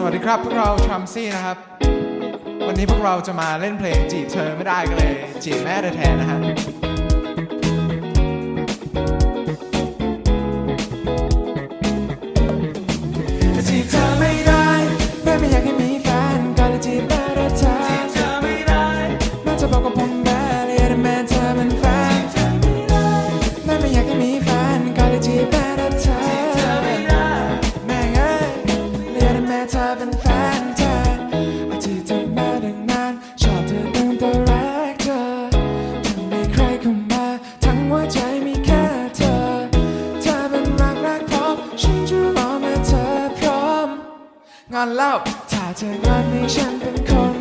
สวัสดีครับ พวกเราทรัมซี่นะครับ วันนี้พวกเราจะมาเล่นเพลงจีบเธอไม่ได้กันเลย จีบแม่แท้ๆนะฮะ เธอเป็นแฟนเธออาจีบเธอมาดังนั้น ชอบเธอตั้งแต่แรกเธอถ้ามีใครเข้ามา ทั้งหัวใจมีแค่เธอ เธอเป็นรักแรกพบฉันจะรอเมื่อเธอพร้อม งอนเล่าถ้าเธองอนให้ฉันเป็นคน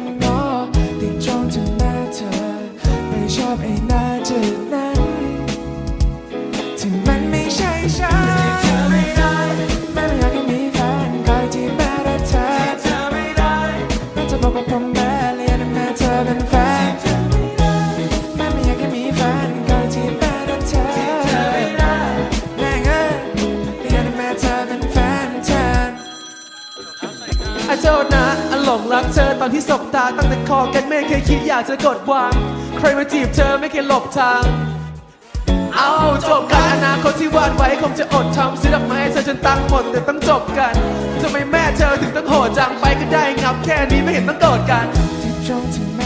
อาโทษนะอันหลงรักเธอตอนที่สบตาตั้งแต่คอกันไม่เคยคิดอยากจะกดวาง ใครมาจีบเธอไม่เคยหลบทาง เอาจบกันอนาคตที่วาดไว้คงจะอดทำซื้อดอกไม้ให้เธอจนตังหมดแต่ต้องจบกันทำไมแม่เธอถึงต้องโหดจังไปก็ได้งับแค่นี้ไม่เห็นต้องโกรธกันที่จ้อง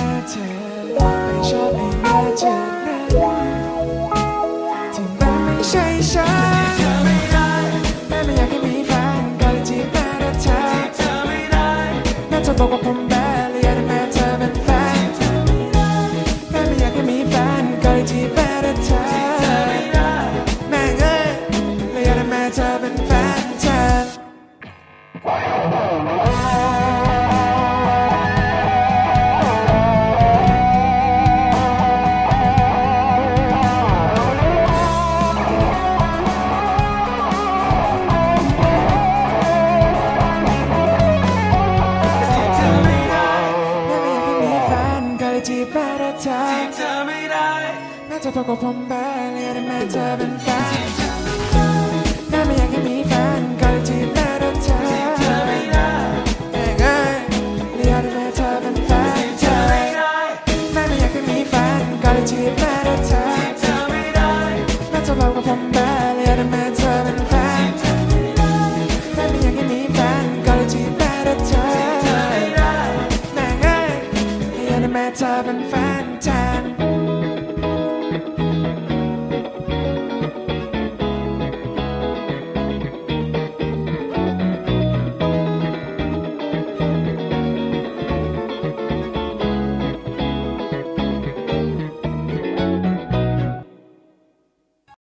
ธอจีบเธอไม่ได้แม้จะพบกับผมแบ่แเไม่อยากให้มีแฟนก็เลยจีบแม่ด้วเธอจีบเอไม่ได้แม่ง่ายเรียแม่เธอเป็นแฟนแม่ไม่อยากให้มีแฟนก็เลยจีบแม่ด้วเธอแม่จะพอกับผมบ้าเลยแต่แม่เธอเป็นแฟนแม่ไม่อยากให้มีแฟนก็เที่ธอแม่รีกเธอเป็นแฟน